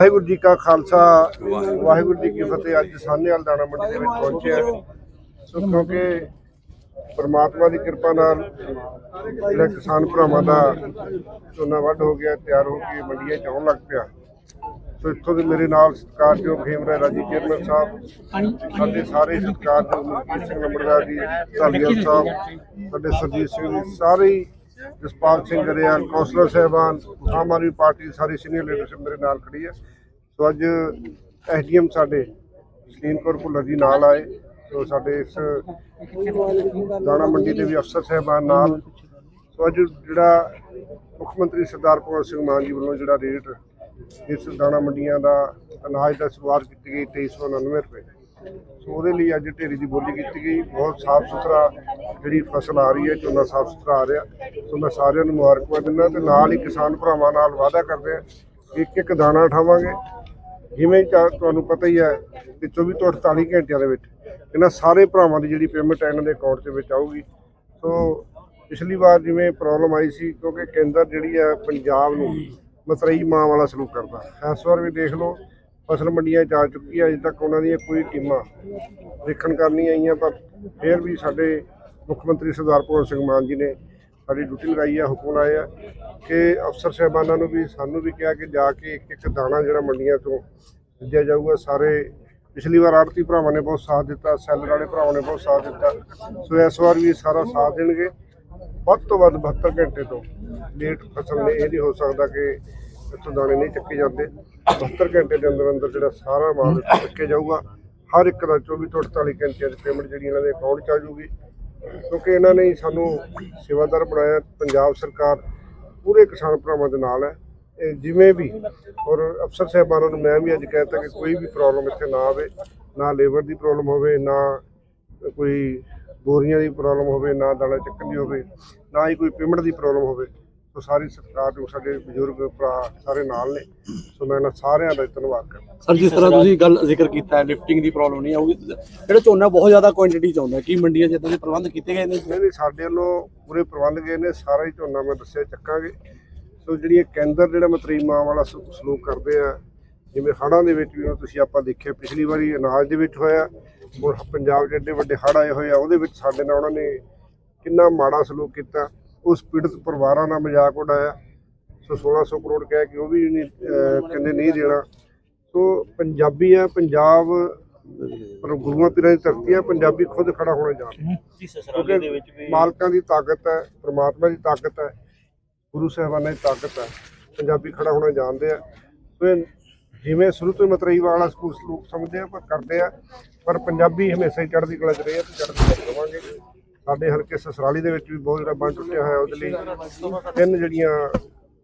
ਵਾਹਿਗੁਰੂ ਜੀ ਕਾ ਖਾਲਸਾ ਵਾਹਿਗੁਰੂ ਜੀ ਕੀ ਫਤਿਹ। ਅੱਜ ਸਾਹਨੇਵਾਲ ਦਾਣਾ ਮੰਡੀ ਦੇ ਵਿੱਚ ਪਹੁੰਚੇ ਹਾਂ। ਸੋ ਕਿਉਂਕਿ ਪਰਮਾਤਮਾ ਦੀ ਕਿਰਪਾ ਨਾਲ ਜਿਹੜਾ ਕਿਸਾਨ ਭਰਾਵਾਂ ਦਾ ਝੋਨਾ ਵੱਢ ਹੋ ਗਿਆ ਤਿਆਰ ਹੋ ਕੇ ਮੰਡੀਆਂ 'ਚ ਆਉਣ ਲੱਗ ਪਿਆ। ਸੋ ਇੱਥੋਂ ਦੇ ਮੇਰੇ ਨਾਲ ਸਤਿਕਾਰਯੋਗ ਖੇਮਰਾ ਰਾਜੀ ਚੇਅਰਮੈਨ ਸਾਹਿਬ ਸਾਡੇ ਸਾਰੇ ਸਤਿਕਾਰਯੋਗ ਮਨਕੀਰ ਸਿੰਘ ਨੰਬਰਦਾਰ ਜੀ ਧਾਲੀਵਾਲ ਸਾਹਿਬ ਸਾਡੇ ਸਰਜੀਤ ਸਿੰਘ ਜੀ ਸਾਰੇ ਜਸਪਾਲ ਸਿੰਘ ਗਰੇਵਾਲ ਕੌਂਸਲਰ ਸਾਹਿਬਾਨ, ਆਮ ਆਦਮੀ ਪਾਰਟੀ ਦੀ ਸਾਰੀ ਸੀਨੀਅਰ ਲੀਡਰਸ਼ਿਪ ਮੇਰੇ ਨਾਲ ਖੜੀ ਹੈ। ਸੋ ਅੱਜ ਐਸਡੀਐਮ ਸਾਡੇ ਸਲੀਨ ਕੌਰ ਭੁੱਲਰ ਜੀ ਨਾਲ ਆਏ। ਸੋ ਸਾਡੇ ਇਸ ਦਾਣਾ ਮੰਡੀ ਦੇ ਵੀ ਅਫਸਰ ਸਾਹਿਬਾਨ ਨਾਲ। ਸੋ ਅੱਜ ਜਿਹੜਾ ਮੁੱਖ ਮੰਤਰੀ ਸਰਦਾਰ ਭਗਵੰਤ ਸਿੰਘ ਮਾਨ ਜੀ ਵੱਲੋਂ ਜਿਹੜਾ ਰੇਟ ਇਸ ਦਾਣਾ ਮੰਡੀਆਂ ਦਾ ਅਨਾਜ ਦਾ ਸ਼ੁਰੂਆਤ ਕੀਤੀ ਗਈ 2399 ਰੁਪਏ। ਸੋ ਉਹਦੇ ਲਈ ਅੱਜ ਢੇਰੀ ਦੀ ਬੋਲੀ ਕੀਤੀ ਗਈ। ਬਹੁਤ ਸਾਫ਼ ਸੁਥਰਾ ਜਿਹੜੀ ਫਸਲ ਆ ਰਹੀ ਹੈ, ਝੋਨਾ ਸਾਫ਼ ਸੁਥਰਾ ਆ ਰਿਹਾ। ਸੋ ਮੈਂ ਸਾਰਿਆਂ ਨੂੰ ਮੁਬਾਰਕਬਾਦ ਦਿੰਦਾ ਤੇ ਨਾਲ ਹੀ ਕਿਸਾਨ ਭਰਾਵਾਂ ਨਾਲ ਵਾਅਦਾ ਕਰਦੇ ਆ ਇੱਕ ਇੱਕ ਦਾਣਾ ਉਠਾਵਾਂਗੇ। ਜਿਵੇਂ ਚਾ- ਤੁਹਾਨੂੰ ਪਤਾ ਹੀ ਹੈ ਕਿ 24 ਤੋਂ 48 ਘੰਟਿਆਂ ਦੇ ਵਿੱਚ ਇਹਨਾਂ ਸਾਰੇ ਭਰਾਵਾਂ ਦੀ ਜਿਹੜੀ ਪੇਮੈਂਟ ਹੈ ਇਹਨਾਂ ਦੇ ਅਕਾਊਂਟ ਦੇ ਵਿੱਚ ਆਊਗੀ। ਸੋ ਪਿਛਲੀ ਵਾਰ ਜਿਵੇਂ ਪ੍ਰੋਬਲਮ ਆਈ ਸੀ, ਕਿਉਂਕਿ ਕੇਂਦਰ ਜਿਹੜੀ ਹੈ ਪੰਜਾਬ ਨੂੰ ਮਤਰਈ ਮਾਂ ਵਾਲਾ ਸਲੂਕ ਕਰਦਾ। ਇਸ ਵਾਰ ਵੀ ਦੇਖ ਲਓ ਫਸਲ ਮੰਡੀਆਂ 'ਚ ਆ ਚੁੱਕੀ ਹੈ ਅਜੇ ਤੱਕ ਉਹਨਾਂ ਦੀਆਂ ਕੋਈ ਟੀਮਾਂ ਦੇਖਣ ਕਰਨੀ ਆਈਆਂ, ਪਰ ਫਿਰ ਵੀ ਸਾਡੇ ਮੁੱਖ ਮੰਤਰੀ ਸਰਦਾਰ ਭਗਵੰਤ ਸਿੰਘ ਮਾਨ ਜੀ ਨੇ ਸਾਡੀ ਡਿਊਟੀ ਲਗਾਈ ਹੈ ਹੁਕਮ ਆਏ ਆ ਕਿ ਅਫਸਰ ਸਾਹਿਬਾਨਾਂ ਨੂੰ ਵੀ, ਸਾਨੂੰ ਵੀ ਕਿਹਾ ਕਿ ਜਾ ਕੇ ਇੱਕ ਇੱਕ ਦਾਣਾ ਜਿਹੜਾ ਮੰਡੀਆਂ ਤੋਂ ਭੇਜਿਆ ਜਾਊਗਾ। ਸਾਰੇ ਪਿਛਲੀ ਵਾਰ ਆੜਤੀ ਭਰਾਵਾਂ ਨੇ ਬਹੁਤ ਸਾਥ ਦਿੱਤਾ, ਸੈਲਰ ਵਾਲੇ ਭਰਾਵਾਂ ਨੇ ਬਹੁਤ ਸਾਥ ਦਿੱਤਾ। ਸੋ ਇਸ ਵਾਰ ਵੀ ਸਾਰਾ ਸਾਥ ਦੇਣਗੇ। ਵੱਧ ਤੋਂ ਵੱਧ 72 ਘੰਟੇ ਤੋਂ ਲੇਟ ਫਸਲ ਨੇ ਇਹ ਨਹੀਂ ਹੋ ਸਕਦਾ ਕਿ ਇੱਥੋਂ ਦਾਣੇ ਨਹੀਂ ਚੱਕੇ ਜਾਂਦੇ। 72 ਘੰਟੇ ਦੇ ਅੰਦਰ ਅੰਦਰ ਜਿਹੜਾ ਸਾਰਾ ਮਾਲ ਇੱਥੋਂ ਚੱਕੇ ਜਾਊਗਾ। ਹਰ ਇੱਕ ਦਾ 24 ਤੋਂ 48 ਘੰਟਿਆਂ ਦੀ ਪੇਮੈਂਟ ਜਿਹੜੀ ਇਹਨਾਂ ਦੇ ਅਕਾਊਂਟ 'ਚ ਆ ਜਾਊਗੀ। ਕਿਉਂਕਿ ਇਹਨਾਂ ਨੇ ਸਾਨੂੰ ਸੇਵਾਦਾਰ ਬਣਾਇਆ। ਪੰਜਾਬ ਸਰਕਾਰ ਪੂਰੇ ਕਿਸਾਨ ਭਰਾਵਾਂ ਦੇ ਨਾਲ ਹੈ। ਇਹ ਜਿਵੇਂ ਵੀ, ਔਰ ਅਫਸਰ ਸਾਹਿਬਾਨਾਂ ਨੂੰ ਮੈਂ ਵੀ ਅੱਜ ਕਹਿਤਾ ਕਿ ਕੋਈ ਵੀ ਪ੍ਰੋਬਲਮ ਇੱਥੇ ਨਾ ਆਵੇ। ਨਾ ਲੇਬਰ ਦੀ ਪ੍ਰੋਬਲਮ ਹੋਵੇ, ਨਾ ਕੋਈ ਬੋਰੀਆਂ ਦੀ ਪ੍ਰੋਬਲਮ ਹੋਵੇ, ਨਾ ਦਾਣਾ ਚੱਕਣ ਦੀ ਹੋਵੇ, ਨਾ ਹੀ ਕੋਈ ਪੇਮੈਂਟ ਦੀ ਪ੍ਰੋਬਲਮ ਹੋਵੇ। ਸੋ ਸਾਰੀ ਸਰਕਾਰ ਨੂੰ ਸਾਡੇ ਬਜ਼ੁਰਗ ਭਰਾ ਸਾਰੇ ਨਾਲ ਨੇ। ਸੋ ਮੈਂ ਇਹਨਾਂ ਸਾਰਿਆਂ ਦਾ ਧੰਨਵਾਦ ਕਰਦਾ। ਸਰ ਜਿਸ ਤਰ੍ਹਾਂ ਤੁਸੀਂ ਗੱਲ ਜ਼ਿਕਰ ਕੀਤਾ ਹੈ ਲਿਫਟਿੰਗ ਦੀ ਪ੍ਰੋਬਲਮ ਨਹੀਂ ਆਊਗੀ। ਜਿਹੜਾ ਝੋਨਾ ਬਹੁਤ ਜ਼ਿਆਦਾ ਕੁਆਂਟੀਟੀ ਚ ਆਉਂਦਾ ਕੀ ਮੰਡੀਆਂ 'ਚ ਇਦਾਂ ਦੇ ਪ੍ਰਬੰਧ ਕੀਤੇ ਗਏ ਨੇ? ਨਹੀਂ ਸਾਡੇ ਵੱਲੋਂ ਪੂਰੇ ਪ੍ਰਬੰਧ ਗਏ ਨੇ ਸਾਰਾ ਹੀ ਝੋਨਾ ਮੈਂ ਦੱਸਿਆ ਚੱਕਾਂਗੇ। ਸੋ ਜਿਹੜੀ ਇਹ ਕੇਂਦਰ ਜਿਹੜਾ ਮਤਰੀ ਮਾਂ ਵਾਲਾ ਸਲੂਕ ਕਰਦੇ ਆ ਜਿਵੇਂ ਹੜ੍ਹਾਂ ਦੇ ਵਿੱਚ ਵੀ ਤੁਸੀਂ ਆਪਾਂ ਦੇਖਿਆ ਪਿਛਲੀ ਵਾਰੀ ਅਨਾਜ ਦੇ ਵਿੱਚ ਹੋਇਆ ਹੁਣ ਪੰਜਾਬ 'ਚ ਐਡੇ ਵੱਡੇ ਹੜ੍ਹ ਆਏ ਹੋਏ ਆ ਉਹਦੇ ਵਿੱਚ ਸਾਡੇ ਨਾਲ ਉਹਨਾਂ ਨੇ ਕਿੰਨਾ ਮਾੜਾ ਸਲੂਕ ਕੀਤਾ। ਉਸ ਪੀੜਤ ਪਰਿਵਾਰਾਂ ਨਾਲ ਮਜ਼ਾਕ ਉਡਾਇਆ। ਸੋ 1600 ਕਰੋੜ ਕਹਿ ਕੇ ਉਹ ਵੀ ਨਹੀਂ ਕਹਿੰਦੇ ਨਹੀਂ ਦੇਣਾ। ਸੋ ਪੰਜਾਬੀ ਆ ਪੰਜਾਬ ਪਰ ਗੁਰੂਆਂ ਪੀਰਾਂ ਦੀ ਧਰਤੀ ਆ ਪੰਜਾਬੀ ਖੁਦ ਖੜਾ ਹੋਣਾ ਜਾਣਦਾ ਕਿਉਂਕਿ ਮਾਲਕਾਂ ਦੀ ਤਾਕਤ ਹੈ ਪ੍ਰਮਾਤਮਾ ਦੀ ਤਾਕਤ ਹੈ ਗੁਰੂ ਸਾਹਿਬਾਨਾਂ ਦੀ ਤਾਕਤ ਹੈ ਪੰਜਾਬੀ ਖੜਾ ਹੋਣਾ ਜਾਣਦੇ ਆ। ਸੋ ਜਿਵੇਂ ਸ਼ੁਰੂ ਤੋਂ ਹੀ ਮਤਰਈ ਵਾਲਾ ਸਕੂਲ ਸਲੂਕ ਸਮਝਦੇ ਆ ਪਰ ਕਰਦੇ ਆ ਪਰ ਪੰਜਾਬੀ ਹਮੇਸ਼ਾ ਹੀ ਚੜ੍ਹਦੀ ਕਲਾ 'ਚ ਰਹੇ ਆ ਤੇ ਚੜ੍ਹਦੀ ਕਲਾ ਰਵਾਂਗੇ। ਸਾਡੇ ਹਲਕੇ ਸਸਰਾਲੀ ਦੇ ਵਿੱਚ ਵੀ ਬਹੁਤ ਜਿਹੜਾ ਬੰਦ ਟੁੱਟਿਆ ਹੋਇਆ, ਉਹਦੇ ਲਈ ਤਿੰਨ ਜਿਹੜੀਆਂ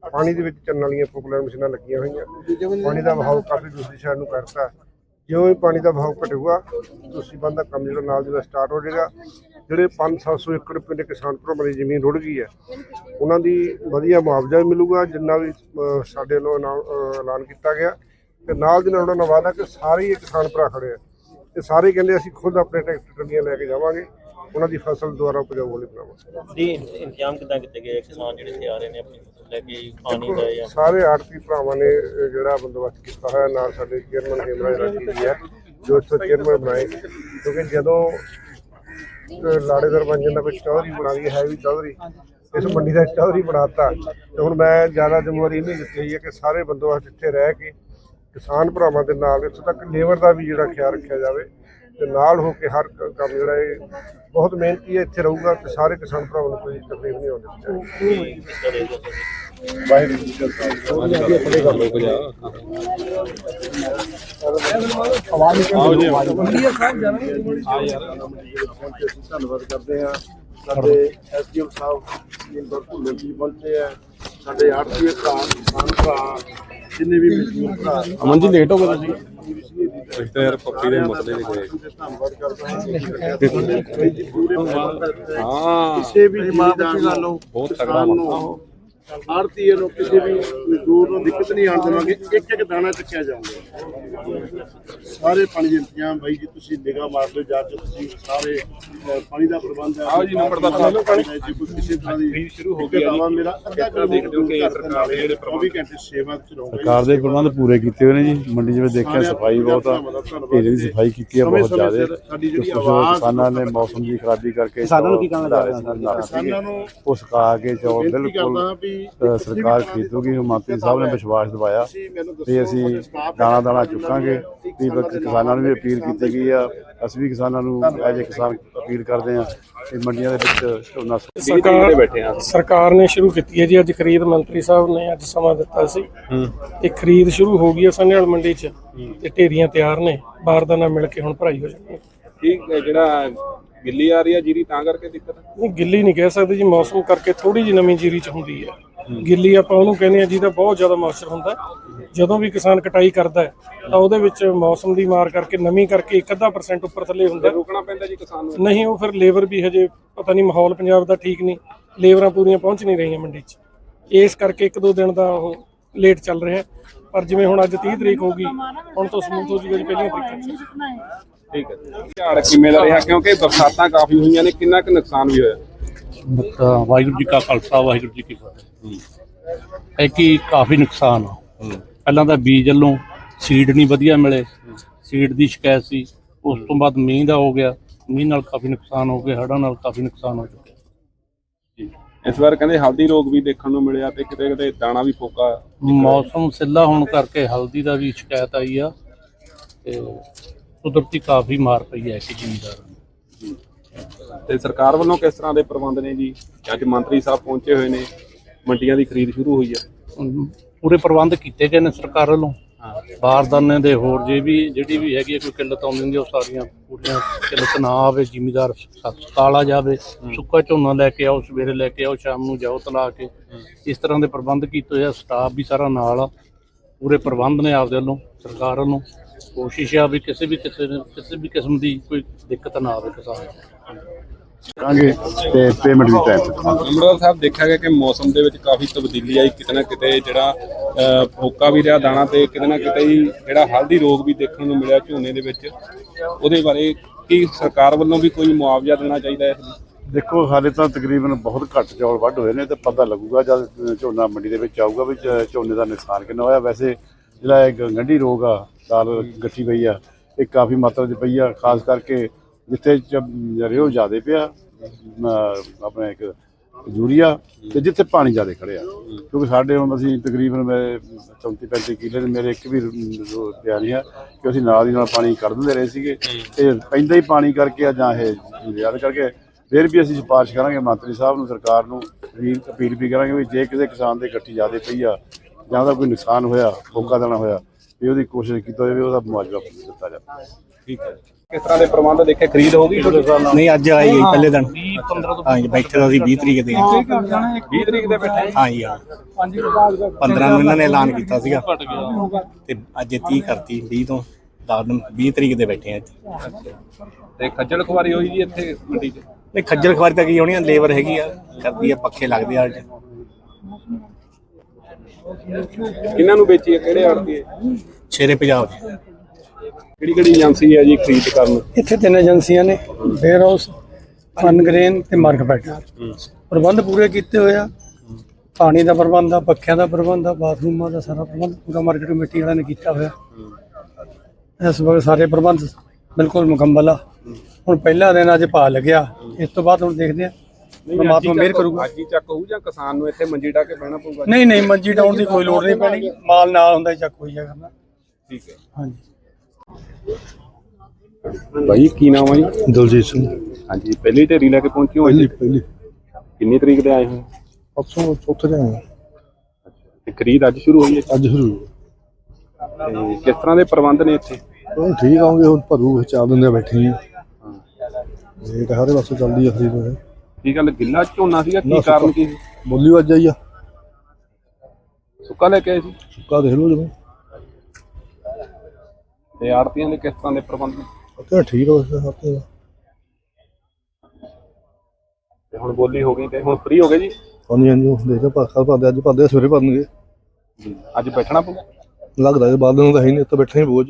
ਪਾਣੀ ਦੇ ਵਿੱਚ ਚੱਲਣ ਵਾਲੀਆਂ ਪੋਪੂਲਰ ਮਸ਼ੀਨਾਂ ਲੱਗੀਆਂ ਹੋਈਆਂ। ਪਾਣੀ ਦਾ ਵਹਾਅ ਕਾਫੀ ਦੂਸਰੀ ਸਾਈਡ ਨੂੰ ਕਰਤਾ। ਜਿਉਂ ਹੀ ਪਾਣੀ ਦਾ ਵਹਾਅ ਘਟੂਗਾ, ਤੁਸੀਂ ਦਾ ਕੰਮ ਜਿਹੜਾ ਨਾਲ ਜਿਹੜਾ ਸਟਾਰਟ ਹੋ ਜਾਏਗਾ। ਜਿਹੜੇ 5-700 ਏਕੜ ਪਿੰਡ ਕਿਸਾਨ ਭਰਾਵਾਂ ਦੀ ਜ਼ਮੀਨ ਰੁੜ ਗਈ ਹੈ, ਉਹਨਾਂ ਦੀ ਵਧੀਆ ਮੁਆਵਜ਼ਾ ਵੀ ਮਿਲੂਗਾ, ਜਿੰਨਾ ਵੀ ਸਾਡੇ ਵੱਲੋਂ ਐਲਾਨ ਐਲਾਨ ਕੀਤਾ ਗਿਆ। ਤੇ ਨਾਲ ਦੀ ਨਾਲ ਉਹਨਾਂ ਨਾਲ ਵਾਅਦਾ ਕਿ ਸਾਰੇ ਹੀ ਕਿਸਾਨ ਭਰਾ ਖੜੇ ਆ। ਤੇ ਸਾਰੇ ਕਹਿੰਦੇ ਅਸੀਂ ਖੁਦ ਆਪਣੇ ਟਰੈਕਟਰ ਟਰਾਲੀਆਂ ਲੈ ਕੇ ਜਾਵਾਂਗੇ। ਉਹਨਾਂ ਦੀ ਫਸਲ ਦੁਆਰਾ ਉਪਜਾਊ ਵਾਲੀ ਬਣਾਵਾਂਗੇ ਦੀ ਇੰਤਜ਼ਾਮ ਕਿਦਾਂ ਕੀਤੇ ਗਏ? ਕਿਸਾਨ ਜਿਹੜੇ ਇੱਥੇ ਆ ਰਹੇ ਨੇ ਆਪਣੀ ਫਸਲ ਲੈ ਕੇ ਪਾਣੀ ਦਾ ਜਾਂ ਸਾਰੇ ਆੜਤੀ ਭਰਾਵਾਂ ਨੇ ਅਹ, ਜਿਹੜਾ ਬੰਦੋਬਸਤ ਕੀਤਾ ਹੋਇਆ ਨਾਲ ਸਾਡੇ ਚੇਅਰਮੈਨ ਹੇਮਰਾਜ ਰਾਜੀ ਜੀ ਹੈ ਜੋ ਇੱਥੋਂ ਚੇਅਰਮੈਨ ਬਣਾਏ। ਕਿਉਂਕਿ ਜਦੋਂ ਅਹ, ਲਾੜੇਦਾਰ ਬਣ ਜਾਂਦਾ ਕੋਈ ਚੌਧਰੀ ਬਣਾ ਲਈ ਹੈ ਵੀ ਚੌਧਰੀ। ਇਸ ਮੰਡੀ ਦਾ ਚੌਧਰੀ ਬਣਾਤਾ। ਤੇ ਹੁਣ ਮੈਂ ਜ਼ਿਆਦਾ ਜ਼ਿੰਮੇਵਾਰੀ ਨਹੀਂ ਦਿੱਤੀ ਹੋਈ ਹੈ ਕਿ ਸਾਰੇ ਬੰਦੋਬਸਤ ਇੱਥੇ ਰਹਿ ਕੇ ਕਿਸਾਨ ਭਰਾਵਾਂ ਦੇ ਨਾਲ ਇੱਥੋਂ ਤੱਕ ਲੇਬਰ ਦਾ ਵੀ ਜਿਹੜਾ ਖਿਆਲ ਰੱਖਿਆ ਜਾਵੇ ਤੇ ਨਾਲ ਹੋ ਕੇ ਹਰ ਕ- ਕੰਮ ਜਿਹੜਾ ਇਹ ਬਹੁਤ ਮਿਹਨਤੀ ਹੈ, ਇੱਥੇ ਰਹੂਗਾ ਤੇ ਸਾਰੇ ਕਿਸਾਨ ਭਰਾਵਾਂ ਨੂੰ ਕੋਈ ਤਕਲੀਫ ਨਹੀਂ ਆਉਂਦੀ। ਚਾਹੀਦੀ ਵਾਹਿਗੁਰੂ ਜੀ ਕਾ ਖਾਲਸਾ। ਧੰਨਵਾਦ ਕਰਦੇ ਹਾਂ। ਸਾਡੇ ਐਸਡੀਐਮ ਸਾਹਿਬ ਜਿੰਦਰ ਭੁੱਲਰ ਜੀ ਪਹੁੰਚੇ ਆ। ਸਾਡੇ ਆਰਤੀ ਭਰਾ, ਕਿਸਾਨ ਭਰਾ ਜਿੰਨੇ ਵੀ ਮਜ਼ਦੂਰ ਭਰਾ ਅਮਨ ਜੀ ਲੇਟ ਹੋ ਗਏ ਤੁਸੀਂ? ਤਾਂ ਯਾਰ ਪੱਪੀ ਦੇ ਮਸਲੇ ਨਹੀਂ ਗਏ ਧੰਨਵਾਦ ਕਰਦਾ ਹਾਂ ਪੂਰੇ ਹਾਂ ਕਿਸੇ ਵੀ ਜ਼ਿਮੀਦਾਰ ਨੂੰ ਬਹੁਤ ਤਗੜਾ ਨੂੰ ਆੜਤੀ ਨੂੰ ਕਿਸੇ ਵੀ ਮਜ਼ਦੂਰ ਨੂੰ ਦਿੱਕਤ ਨਹੀਂ ਆਉਣ ਦੇਵਾਂਗੇ। ਇੱਕ ਇੱਕ ਦਾਣਾ ਚੱਕਿਆ ਜਾਊਗਾ। ਸਾਰੇ ਪਾਣੀ ਦੇ ਇੰਤਜ਼ਾਮ ਬਾਈ ਜੀ ਤੁਸੀਂ ਨਿਗਾਹ ਮਾਰ ਲਓ ਜਾ ਕੇ ਤੁਸੀਂ ਸਾਰੇ ਪਾਣੀ ਦਾ ਪ੍ਰਬੰਧ ਹੈ। ਆਓ ਜੀ ਨੰਬਰ ਦਾ ਪਾਣੀ ਜੇ ਕੋਈ ਕਿਸੇ ਤਰ੍ਹਾਂ ਦੀ ਸ਼ੁਰੂ ਹੋ ਗਿਆ ਜੀ। ਮੇਰਾ ਅੱਧਾ ਕਿਲੋ ਦੇਖਦੇ ਹੋ ਕਿ ਸਰਕਾਰ ਦੇ ਜਿਹੜੇ 24 ਘੰਟੇ ਸੇਵਾ ਚ ਰਹੋਗੇ ਸਰਕਾਰ ਦੇ ਪ੍ਰਬੰਧ ਪੂਰੇ ਕੀਤੇ ਹੋਏ ਨੇ ਜੀ। ਮੰਡੀ ਜਿਵੇਂ ਦੇਖਿਆ ਸਫ਼ਾਈ ਬਹੁਤ ਆ। ਢੇਰੇ ਦੀ ਸਫ਼ਾਈ ਕੀਤੀ ਆ ਬਹੁਤ ਜ਼ਿਆਦਾ। ਸਾਡੀ ਜਿਹੜੀ ਆਵਾਜ਼ ਕਿਸਾਨਾਂ ਨੇ ਮੌਸਮ ਦੀ ਖਰਾਬੀ ਕਰਕੇ ਕਿਸਾਨਾਂ ਨੂੰ ਕੀ ਕਹਿਣਾ ਚਾਹੁੰਦੇ ਕਿਸਾਨਾਂ ਨੂੰ ਉਹ ਸੁਕਾ ਕੇ ਚੌਲ ਬਿਲਕੁਲ। ਵੀ ਅ, ਸਰਕਾਰ ਖਰੀਦੂਗੀ ਮੰਤਰੀ ਸਾਹਿਬ ਨੇ ਵਿਸ਼ਵਾਸ ਦਿਵਾਇਆ ਤੇ ਅਸੀਂ ਦਾਣਾ ਦਾਣਾ ਚੁੱਕਾਂਗੇ ਵੀ ਬਸ ਕਿਸਾਨਾਂ ਨੂੰ ਵੀ ਅਪੀਲ ਕੀਤੀ ਗਈ ਆ। ਅਸੀਂ ਵੀ ਕਿਸਾਨਾਂ ਨੂੰ ਐਜ ਕਿਸਾਨ ਅਪੀਲ ਕਰਦੇ ਆ ਕਿ ਮੰਡੀਆਂ ਦੇ ਵਿੱਚ ਝੋਨਾ ਸਰਕਾਰ ਸਰਕਾਰ ਨੇ ਸ਼ੁਰੂ ਕੀਤੀ ਹੈ ਜੀ ਅੱਜ ਖਰੀਦ ਮੰਤਰੀ ਸਾਹਿਬ ਨੇ ਅੱਜ ਸਮਾਂ ਦਿੱਤਾ ਸੀ। ਤੇ ਖਰੀਦ ਸ਼ੁਰੂ ਹੋ ਗਈ ਹੈ ਸੰਨੇਵਾਲ ਮੰਡੀ 'ਚ ਤੇ ਢੇਰੀਆਂ ਤਿਆਰ ਨੇ ਬਾਰਦਾਨਾ ਮਿਲ ਕੇ ਹੁਣ ਭਰਾਈ ਹੋ ਜਾਣੀ ਹੈ। ਠੀਕ ਹੈ ਜਿਹੜਾ ਗਿੱਲੀ ਆ ਰਹੀ ਹੈ ਜੀਰੀ ਤਾਂ ਕਰਕੇ ਦਿੱਕਤ ਹੈ ਨਹੀਂ ਗਿੱਲੀ ਨਹੀਂ ਕਹਿ ਸਕਦੇ ਜੀ ਮੌਸਮ ਕਰਕੇ ਥੋੜੀ ਜਿਹੀ ਨਵੀਂ ਜੀਰੀ 'ਚ ਹੁੰਦੀ ਹੈ ਗਿੱਲੀ ਆਪਾਂ ਉਹਨੂੰ ਕਹਿੰਦੇ ਆ ਜਿਹਦਾ ਬਹੁਤ ਜ਼ਿਆਦਾ ਮੌਇਸਚਰ ਹੁੰਦਾ ਹੈ। ਜਦੋਂ ਵੀ ਕਿਸਾਨ ਕਟਾਈ ਕਰਦਾ ਹੈ ਤਾਂ ਉਹਦੇ ਵਿੱਚ ਮੌਸਮ ਦੀ ਮਾਰ ਕਰਕੇ ਨਮੀ ਕਰਕੇ 1.5% ਉੱਪਰ ਥੱਲੇ ਹੁੰਦਾ ਹੈ। ਰੋਕਣਾ ਪੈਂਦਾ ਜੀ ਕਿਸਾਨ ਨੂੰ ਨਹੀਂ ਉਹ ਫਿਰ ਲੇਬਰ ਵੀ ਹਜੇ ਪਤਾ ਨਹੀਂ ਮਾਹੌਲ ਪੰਜਾਬ ਦਾ ਠੀਕ ਨਹੀਂ ਲੇਬਰਾਂ ਪੂਰੀਆਂ ਪਹੁੰਚ ਨਹੀਂ ਰਹੀਆਂ ਮੰਡੀ 'ਚ ਇਸ ਕਰਕੇ ਇੱਕ ਦੋ ਦਿਨ ਦਾ ਉਹ ਲੇਟ ਚੱਲ ਰਿਹਾ ਹੈ। ਪਰ ਜਿਵੇਂ ਹੁਣ ਅੱਜ 30 ਤਰੀਕ ਹੋ ਗਈ ਹੁਣ ਤੋਂ ਸਮੂਥ ਹੋ ਜੂਗਾ ਜੀ ਪਹਿਲੀਆਂ ਤਰੀਕਾਂ 'ਚ ਠੀਕ ਹੈ। ਝਾੜ ਕਿਵੇਂ ਦਾ ਰਿਹਾ? ਕਿਉਂਕਿ ਬਰਸਾਤਾਂ ਕਾਫੀ ਹੋਈਆਂ ਨੇ ਕਿੰਨਾ ਕੁ ਨੁਕਸਾਨ ਵੀ ਹੋਇਆ? ਤਾਂ ਵਾਹਿਗੁਰੂ ਜੀ ਕਾ ਖਾਲਸਾ ਵਾਹਿਗੁਰੂ ਜੀ ਕੀ ਫਤਿਹ। ਹੈ ਕਿ ਕਾਫੀ ਨੁਕਸਾਨ ਆ। ਪਹਿਲਾਂ ਤਾਂ ਬੀਜ ਵੱਲੋਂ ਸੀਡ ਨਹੀਂ ਵਧੀਆ ਮਿਲੇ। ਸੀਡ ਦੀ ਸ਼ਿਕਾਇਤ ਸੀ। ਉਸ ਤੋਂ ਬਾਅਦ ਮੀਂਹ ਦਾ ਹੋ ਗਿਆ। ਮੀਂਹ ਨਾਲ ਕਾਫੀ ਨੁਕਸਾਨ ਹੋ ਗਿਆ। ਹੜ੍ਹਾਂ ਨਾਲ ਕਾਫੀ ਨੁਕਸਾਨ ਹੋ ਚੁੱਕਿਆ। ਇਸ ਵਾਰ ਕਹਿੰਦੇ ਹਲਦੀ ਰੋਗ ਵੀ ਦੇਖਣ ਨੂੰ ਮਿਲਿਆ ਤੇ ਕਿਤੇ ਕਿਤੇ ਦਾਣਾ ਵੀ ਫੋਕਾ ਮੌਸਮ ਸਿੱਲਾ ਹੋਣ ਕਰਕੇ ਹਲਦੀ ਦਾ ਵੀ ਸ਼ਿਕਾਇਤ ਆਈ ਆ। ਤੇ ਕੁਦਰਤੀ ਕਾਫੀ ਮਾਰ ਪਈ ਹੈ ਕਿ ਜ਼ਿਮੀਦਾਰਾਂ ਨੂੰ। ਤੇ ਸਰਕਾਰ ਵੱਲੋਂ ਕਿਸ ਤਰ੍ਹਾਂ ਦੇ ਪ੍ਰਬੰਧ ਨੇ ਜੀ? ਅੱਜ ਮੰਤਰੀ ਸਾਹਿਬ ਪਹੁੰਚੇ ਹੋਏ ਨੇ ਮੰਡੀਆਂ ਦੀ ਖਰੀਦ ਸ਼ੁਰੂ ਹੋਈ ਹੈ। ਹੁਣ ਪੂਰੇ ਪ੍ਰਬੰਧ ਕੀਤੇ ਗਏ ਨੇ ਸਰਕਾਰ ਵੱਲੋਂ। ਬਾਰਦਾਨੇ ਦੇ ਹੋਰ ਜੇ ਵੀ ਜਿਹੜੀ ਵੀ ਹੈਗੀ ਹੈ ਕੋਈ ਕਿੱਲਤ ਆਉਂਦੀ ਹੁੰਦੀ ਉਹ ਸਾਰੀਆਂ ਪੂਰੀਆਂ ਕਿੱਲਤ ਨਾ ਆਵੇ ਜ਼ਿਮੀਦਾਰ ਹਸਪਤਾਲ ਆ ਜਾਵੇ ਸੁੱਕਾ ਝੋਨਾ ਲੈ ਕੇ ਆਓ ਸਵੇਰੇ ਲੈ ਕੇ ਆਓ ਸ਼ਾਮ ਨੂੰ ਜਾਓ ਤਲਾ ਕੇ। ਇਸ ਤਰ੍ਹਾਂ ਦੇ ਪ੍ਰਬੰਧ ਕੀਤੇ ਹੋਏ ਆ ਸਟਾਫ ਵੀ ਸਾਰਾ ਨਾਲ ਆ। ਪੂਰੇ ਪ੍ਰਬੰਧ ਨੇ ਆਪਦੇ ਵੱਲੋਂ ਸਰਕਾਰ ਵੱਲੋਂ। ਕੋਸ਼ਿਸ਼ ਆ ਵੀ ਕਿਸੇ ਵੀ ਕਿਸੇ ਨੂੰ- ਕਿਸੇ ਵੀ ਕਿਸਮ ਦੀ ਕੋਈ ਦਿੱਕਤ ਨਾ ਆਵੇ ਕਿਸਾਨ ਨੂੰ। ਕਰਾਂਗੇ ਤੇ ਪੇਮੈਂਟ ਵੀ ਟਾਈਮ ਤੇ ਅਮਰਵਾਲ ਸਾਹਿਬ ਦੇਖਿਆ ਗਿਆ ਕਿ ਮੌਸਮ ਦੇ ਵਿੱਚ ਕਾਫੀ ਤਬਦੀਲੀ ਆਈ ਕਿਤੇ ਨਾ ਕਿਤੇ ਜਿਹੜਾ ਫੋਕਾ ਵੀ ਰਿਹਾ ਦਾਣਾ ਤੇ ਕਿਤੇ ਨਾ ਕਿਤੇ ਹੀ ਜਿਹੜਾ ਹਲਦੀ ਰੋਗ ਵੀ ਦੇਖਣ ਨੂੰ ਮਿਲਿਆ ਝੋਨੇ ਦੇ ਵਿੱਚ। ਉਹਦੇ ਬਾਰੇ ਕੀ ਸਰਕਾਰ ਵੱਲੋਂ ਵੀ ਕੋਈ ਮੁਆਵਜ਼ਾ ਦੇਣਾ ਚਾਹੀਦਾ ਹੈ ਇਸ ਲਈ ਦੇਖੋ ਹਾਲੇ ਤਾਂ ਤਕਰੀਬਨ ਬਹੁਤ ਘੱਟ ਚੌਲ ਵੱਢ ਹੋਏ ਨੇ ਤੇ ਪਤਾ ਲੱਗੂਗਾ ਜਦ ਝੋਨਾ ਮੰਡੀ ਦੇ ਵਿੱਚ ਆਊਗਾ ਵੀ ਝੋਨੇ ਦਾ ਨੁਕਸਾਨ ਕਿੰਨਾ ਹੋਇਆ। ਵੈਸੇ ਜਿਹੜਾ ਇਹ ਗੰਢੀ ਰੋਗ ਆ ਦਾਲ ਗੱਠੀ ਪਈ ਆ, ਇਹ ਕਾਫੀ ਮਾਤਰਾ 'ਚ ਪਈ ਆ, ਖਾਸ ਕਰਕੇ ਜਿੱਥੇ ਚ- ਰਿਓ ਜ਼ਿਆਦੇ ਪਿਆ ਆਪਣੇ ਇੱਕ ਯੂਰੀਆ ਤੇ ਜਿੱਥੇ ਪਾਣੀ ਜ਼ਿਆਦੇ ਖੜਿਆ ਕਿਉਂਕਿ ਸਾਡੇ ਹੁਣ ਅਸੀਂ ਤਕਰੀਬਨ ਮੇਰੇ 34 35 ਕਿੱਲੇ ਦੇ ਮੇਰੇ ਇੱਕ ਵੀ ਰੋ- ਪਿਆ ਨਹੀਂ ਆ ਕਿ ਅਸੀਂ ਨਾਲ ਦੀ ਨਾਲ ਪਾਣੀ ਕੱਢ ਦਿੰਦੇ ਰਹੇ ਸੀਗੇ। ਤੇ ਪੈਂਦਾ ਹੀ ਪਾਣੀ ਕਰਕੇ ਆ ਜਾਂ ਇਹ ਯਾਦ ਕਰਕੇ ਫਿਰ ਵੀ ਅਸੀਂ ਸਿਫਾਰਿਸ਼ ਕਰਾਂਗੇ ਮੰਤਰੀ ਸਾਹਿਬ ਨੂੰ, ਸਰਕਾਰ ਨੂੰ ਵੀ ਅਪੀਲ ਵੀ ਕਰਾਂਗੇ ਵੀ ਜੇ ਕਿਸੇ ਕਿਸਾਨ ਦੇ ਗੱਠੀ ਜ਼ਿਆਦਾ ਪਈ ਆ ਜਾਂ ਉਹਦਾ ਕੋਈ ਨੁਕਸਾਨ ਹੋਇਆ ਫੋਕਾ ਦੇਣਾ ਹੋਇਆ ਵੀ ਉਹਦੀ ਕੋਸ਼ਿਸ਼ ਕੀਤੀ ਜਾਵੇ ਉਹਦਾ ਮੁਆਵਜ਼ਾ ਦਿੱਤਾ ਜਾਵੇ। ਠੀਕ ਹੈ। ਕਿਸ ਤਰ੍ਹਾਂ ਦੇ ਪ੍ਰਬੰਧ ਦੇਖੇ? ਖਰੀਦ ਹੋ ਗਈ ਨਹੀਂ ਅੱਜ ਆਈ ਗਈ ਪਹਿਲੇ ਦਿਨ। ਹਾਂ ਜੀ ਬੈਠੇ ਤਾਂ ਅਸੀਂ 20 ਤਰੀਕ ਦੇ ਹਾਂ। 20 ਤਰੀਕ ਦੇ ਬੈਠੇ ਹਾਂ। ਜੀ ਹਾਂ। 15 ਨੂੰ ਇਹਨਾਂ ਨੇ ਐਲਾਨ ਕੀਤਾ ਸੀਗਾ। ਤੇ ਅੱਜ ਇਹ 30 ਕਰਤੀ 20 ਤੋਂ 10 ਨੂੰ 20 ਤਰੀਕ ਦੇ ਬੈਠੇ ਆ ਇੱਥੇ। ਤੇ ਖੱਜਲ ਖੁਆਰੀ ਹੋਈ ਜੀ ਇੱਥੇ ਮੰਡੀ 'ਚ? ਨਹੀਂ ਖੱਜਲ ਖਵਾਰੀ ਤਾਂ ਕੀ ਹੋਣੀ ਆ ਲੇਬਰ ਹੈਗੀ ਆ ਕਰਦੀ ਆ ਪੱਖੇ ਲੱਗਦੇ ਆ ਅੱਜ। ਕਿਹਨਾਂ ਨੂੰ ਵੇਚੀ ਹੈ? ਕਿਹੜੇ ਆੜਤੀ ਹੈ? ਸ਼ੇਰੇ ਪੰਜਾਬ। ਦੇ ਕਿਹੜੀ ਕਿਹੜੀ ਏਜੰਸੀ ਹੈ ਜੀ ਖਰੀਦ ਕਰਨ? ਇੱਥੇ ਤਿੰਨ ਏਜੰਸੀਆਂ ਨੇ ਫੇਅਰ ਹਾਊਸ ਫਨਗ੍ਰੇਨ ਤੇ ਮਾਰਕਫੈਟ ਪ੍ਰਬੰਧ ਪੂਰੇ ਕੀਤੇ ਹੋਏ ਆ। ਪਾਣੀ ਦਾ ਪ੍ਰਬੰਧ ਆ ਪੱਖਿਆਂ ਦਾ ਪ੍ਰਬੰਧ ਆ ਬਾਥਰੂਮਾਂ ਦਾ ਸਾਰਾ ਪ੍ਰਬੰਧ ਪੂਰਾ ਮਾਰਕੀਟ ਕਮੇਟੀ ਵਾਲਿਆਂ ਨੇ ਕੀਤਾ ਹੋਇਆ। ਇਸ ਵਕਤ ਸਾਰੇ ਪ੍ਰਬੰਧ ਬਿਲਕੁਲ ਮੁਕੰਮਲ ਆ। ਹੁਣ ਪਹਿਲਾ ਦਿਨ ਅੱਜ ਪਾ ਲੱਗਿਆ। ਇਸ ਤੋਂ ਬਾਅਦ ਹੁਣ ਦੇਖਦੇ ਆ। ਪਰਮਾਤਮਾ ਮਿਹਰ ਕਰੂਗਾ। ਅੱਜ ਹੀ ਚੱਕ ਹੋਊ ਜਾਂ ਕਿਸਾਨ ਨੂੰ ਇੱਥੇ ਮੰਜੀ ਢਾ ਕੇ ਬਹਿਣਾ ਪਊਗਾ? ਨਹੀਂ ਨਹੀਂ ਮੰਜੀ ਡਾਉਣ ਦੀ ਕੋਈ ਲੋੜ ਨਹੀਂ ਪੈਣੀ। ਮਾਲ ਨਾਲ ਹੁੰਦਾ ਹੀ ਚੱਕ ਹੋਈ ਜਾ ਕਰਨਾ। ਠੀਕ ਹੈ। ਹਾਂਜੀ। ਭਾਈ ਕੀ ਨਾਮ ਹੈ ਜੀ? ਦਲਜੀਤ ਸਿੰਘ। ਹਾਂਜੀ ਪਹਿਲੀ ਢੇਰੀ ਲੈ ਕੇ ਪਹੁੰਚੇ ਹੋ ਜੀ ਪਹਿਲੀ ਕਿੰਨੀ ਤਰੀਕ ਦੇ ਆਏ ਹੋ? ਪਰਸੋਂ ਚੌਥੇ ਦਿਨ ਤੇ ਖਰੀਦ ਅੱਜ ਸ਼ੁਰੂ ਹੋਈ ਹੈ? ਅੱਜ ਸ਼ੁਰੂ ਤੇ ਕਿਸ ਤਰ੍ਹਾਂ ਦੇ ਪ੍ਰਬੰਧ ਨੇ ਇੱਥੇ? ਹੁਣ ਠੀਕ ਆਉਂਗੇ ਹੁਣ ਭਰੂ ਚਾਰ ਦਿਨ ਦੇ ਬੈਠੇ ਇਹ ਤਾਂ ਹਰੇ ਪਾਸੇ ਚੱਲਦੀ ਆ ਖਰੀਦ। ਕੀ ਗੱਲ ਗਿੱਲਾ ਝੋਨਾ ਸੀਗਾ? ਨਾ, ਕੀ ਕਾਰਨ। ਕੀ ਸੀ? ਬੋਲੀ ਵੱਜ ਆਈ ਆ। ਸੁੱਕਾ ਲੈ ਕੇ ਆਏ ਸੀ? ਸੁੱਕਾ ਦੇਖ ਲਓ ਜਦੋਂ। ਤੇ ਆੜਤੀਆਂ ਦੇ ਕਿਸ ਤਰ੍ਹਾਂ ਦੇ ਪ੍ਰਬੰਧ? ਨੇ ਠੀਕ ਹੋ ਗਿਆ ਹੱਥੇ ਤੇ ਹੁਣ ਬੋਲੀ ਹੋ ਗਈ ਤੇ ਹੁਣ ਫ੍ਰੀ ਹੋ ਗਏ ਜੀ? ਹਾਂਜੀ ਹਾਂਜੀ ਉਹ ਦੇਖਦੇ ਪਾਖਾ ਪਾਦੇ ਅੱਜ ਪਾਦੇ ਸਵੇਰੇ ਪਾਣਗੇ ਅੱਜ ਬੈਠਣਾ ਪਊ ਲੱਗਦਾ ਇਹ ਬਾਅਦ ਨੂੰ ਤਾਂ ਹੈ ਨਹੀਂ ਇੱਥੇ ਬੈਠੇ ਹੀ ਬੋਝ